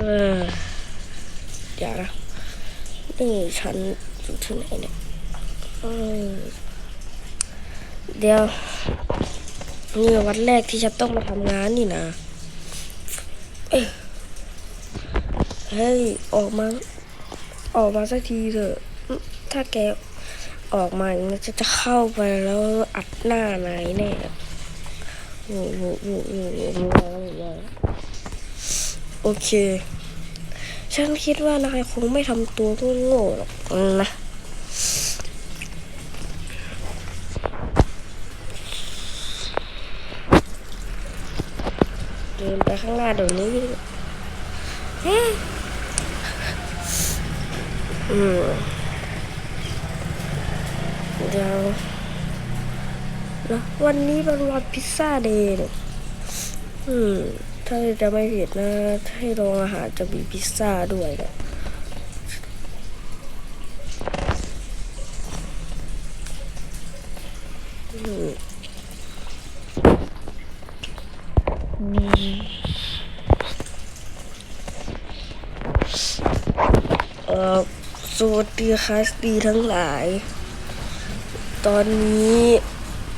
เออเดี๋ยวนะนี่ฉันอยู่ที่ไหนเนี่ยเดี๋ยวนี่วันแรกที่ฉันต้องมาทำงานนี่นะเฮ้ยออกมา ออกมาสักทีเถอะ ถ้าแกออกมาอย่างนี้จะจะเข้าไปแล้วอัดหน้านายแน่โอ้โหโอ้โหโอ้โหโอ้โหโอ้โหโอ เค ฉันคิดว่านายคงไม่ทำตัวโง่ๆหรอกนะเดินไปข้างหน้าเดี๋ยวนี้เอ๊ะอืมเดี๋ยวนะวันนี้เป็นวันพิซซ่าเดย์เนี่ยอืม ถ้าจะไม่ผิดนะให้โรงอาหารจะมีพิซซ่าด้วยนะอืมเอ่อสวัสดีคลาสดีทั้งหลาย ตอนนี้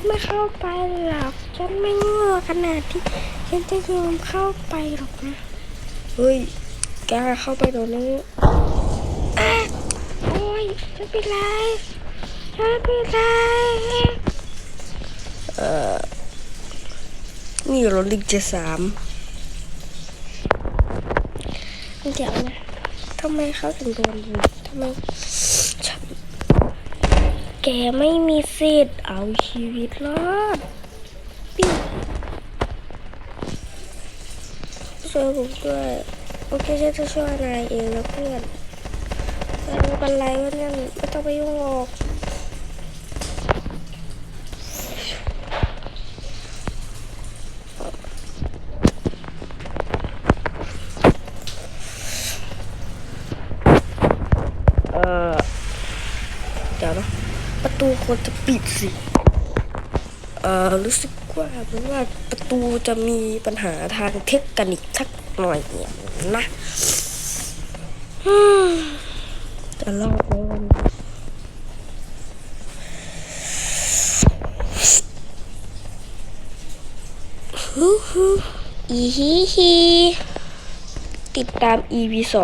ฉันไม่เข้าไปหรอกฉันไม่โง่ขนาดที่ฉันจะยอมเข้าไปหรอกนะเฮ้ยแกเข้าไปเดี๋ยวนี้อะโอ้ยฉันเป็นไรฉันเป็นไรเอ่อนี่รถลิงเจสามเดี๋ยวนะทำไมเขาถึงโดนยิงทำไมฉันแกไม่มีสิทธิ์ เอาชีวิตรอดปิ๊งช่วยผมด้วยโอเคฉันจะช่วยนายเองนะเพื่อนนายไม่เป็นไรวะเนี่ยไม่ต้องไปยุ่งหรอกเออเดี๋ยวนะ ประตูควรจะปิดสิ เอ่อ รู้สึกว่าเหมือนว่าประตูจะมีปัญหาทางเทคนิคสักหน่อยเนี่ยนะจะรอดไหมวันนี้ฮู้ฮู้อีฮีฮีติดตาม EP สอง